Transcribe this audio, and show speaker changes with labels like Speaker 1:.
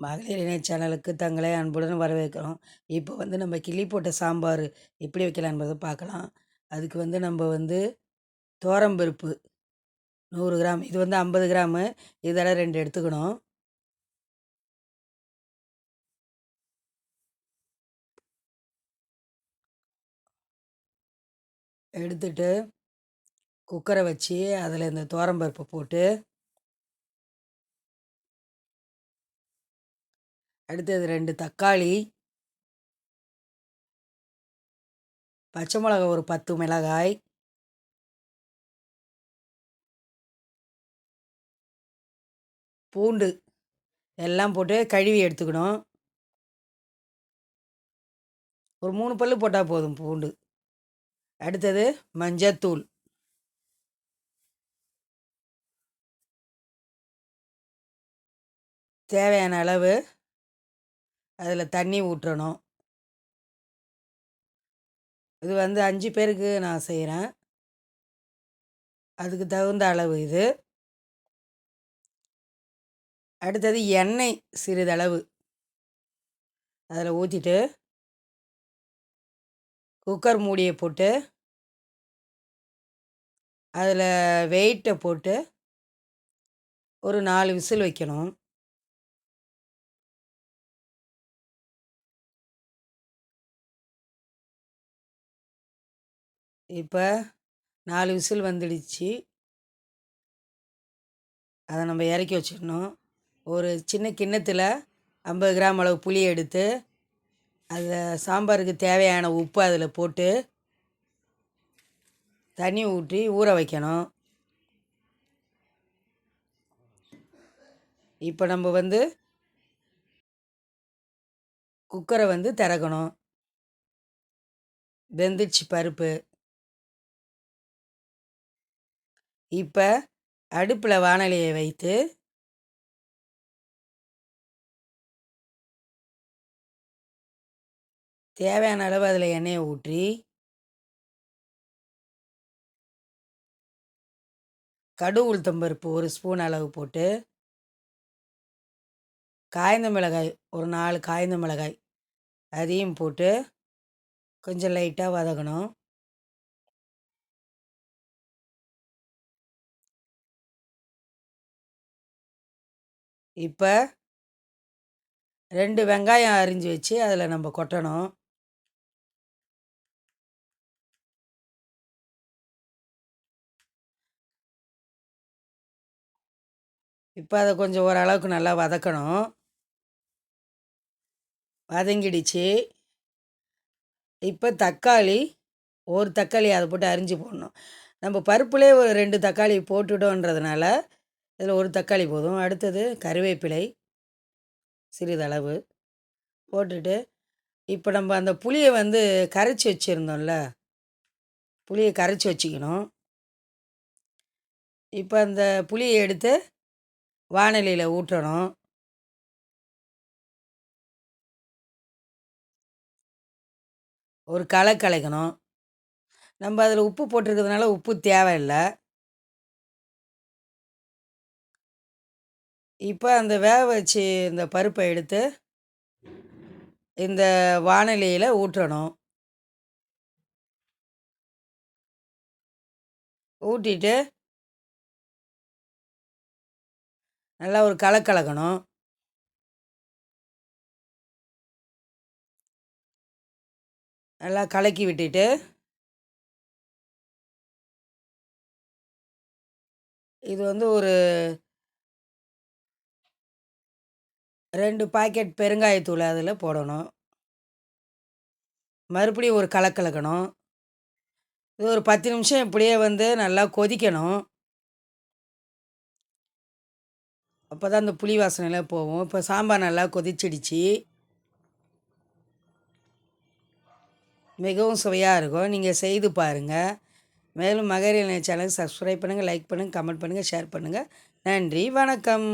Speaker 1: மகளிர் இணைய சேனலுக்கு தங்களை அன்புடன் வரவேற்கிறோம். இப்போ வந்து நம்ம கிள்ளி போட்ட சாம்பார் எப்படி வைக்கலாம் என்பதை பார்க்கலாம். அதுக்கு வந்து நம்ம வந்து பருப்பு நூறு கிராம் இது வந்து ஐம்பது கிராமு இதெல்லாம் ரெண்டு எடுத்துக்கணும். எடுத்துட்டு குக்கரை வச்சு அதில் இந்த பருப்பை போட்டு அடுத்தது ரெண்டு தக்காளி. பச்சை மிளகா ஒரு பத்து மிளகாய். பூண்டு எல்லாம் போட்டு கழுவி எடுத்துக்கணும். ஒரு மூணு பல்லு போட்டால் போதும் பூண்டு. அடுத்தது மஞ்சத்தூள். தேவையான அளவு அதில் தண்ணி ஊற்றணும் இது வந்து அஞ்சு பேருக்கு நான் செய்கிறேன் அதுக்கு தகுந்த அளவு இது. அடுத்தது எண்ணெய் சிறிதளவு. அதில் ஊற்றிட்டு குக்கர் மூடியை போட்டு அதில் வெயிட்டை போட்டு ஒரு நாலு விசில் வைக்கணும். இப்போ நாலு விசில் வந்துடுச்சு. அதை நம்ம இறக்கி வச்சிடணும். ஒரு சின்ன கிண்ணத்தில் ஐம்பது கிராம் அளவு புளி எடுத்து அதை சாம்பாருக்கு தேவையான உப்பு அதில் போட்டு தண்ணி ஊற்றி ஊற வைக்கணும். இப்போ நம்ம வந்து குக்கரை வந்து திறக்கணும். வெந்துச்சு பருப்பு. இப்போ அடுப்பில் வானலியை வைத்து தேவையான அளவு அதில் எண்ணெயை ஊற்றி கடு உளுத்தம்பருப்பு ஒரு ஸ்பூன் அளவு போட்டு காய்ந்த மிளகாய் ஒரு நாலு காய்ந்த மிளகாய் அதையும் போட்டு கொஞ்சம் லைட்டாக வதக்கணும். இப்போ ரெண்டு வெங்காயம் அரிஞ்சு வச்சு அதில் நம்ம கொட்டணும். இப்போ அதை கொஞ்சம் ஓரளவுக்கு நல்லா வதக்கணும். வதங்கிடுச்சு. இப்போ தக்காளி ஒரு தக்காளி அதை போட்டு அரிஞ்சு போடணும். நம்ம பருப்புலேயே ஒரு ரெண்டு தக்காளி போட்டுட்டோன்றதுனால இதில் ஒரு தக்காளி போதும். அடுத்தது கருவேப்பிலை சிறிதளவு போட்டுட்டு இப்போ நம்ம அந்த புளியை வந்து கரைச்சி வச்சுருந்தோம்ல புளியை கரைச்சி வச்சுக்கணும். இப்போ அந்த புளியை எடுத்து வானலியில் ஊற்றணும். ஒரு களை கலைக்கணும். நம்ம அதில் உப்பு போட்டிருக்கிறதுனால உப்பு தேவையில்லை. இப்போ அந்த வேக வச்சு இந்த பருப்பை எடுத்து இந்த வானிலையில் ஊற்றணும். ஊட்டிட்டு நல்லா ஒரு கலக்கலக்கணும். நல்லா கலக்கி விட்டுட்டு இது வந்து ஒரு ரெண்டு பாக்கெட் பெருங்காயத்தூள் அதில் போடணும். மறுபடியும் ஒரு கலக்கலக்கணும் இது ஒரு பத்து நிமிஷம் இப்படியே வந்து நல்லா கொதிக்கணும். அப்போ தான் அந்த புளி வாசனைலாம் போகும். இப்போ சாம்பார் நல்லா கொதிச்சிடுச்சு. மிகவும் சுவையாக இருக்கும். நீங்கள் செய்து பாருங்கள் மேலும் மகளிர் சேனலுக்கு சப்ஸ்கிரைப் பண்ணுங்கள் லைக் பண்ணுங்கள் கமெண்ட் பண்ணுங்கள் ஷேர் பண்ணுங்கள் நன்றி வணக்கம்.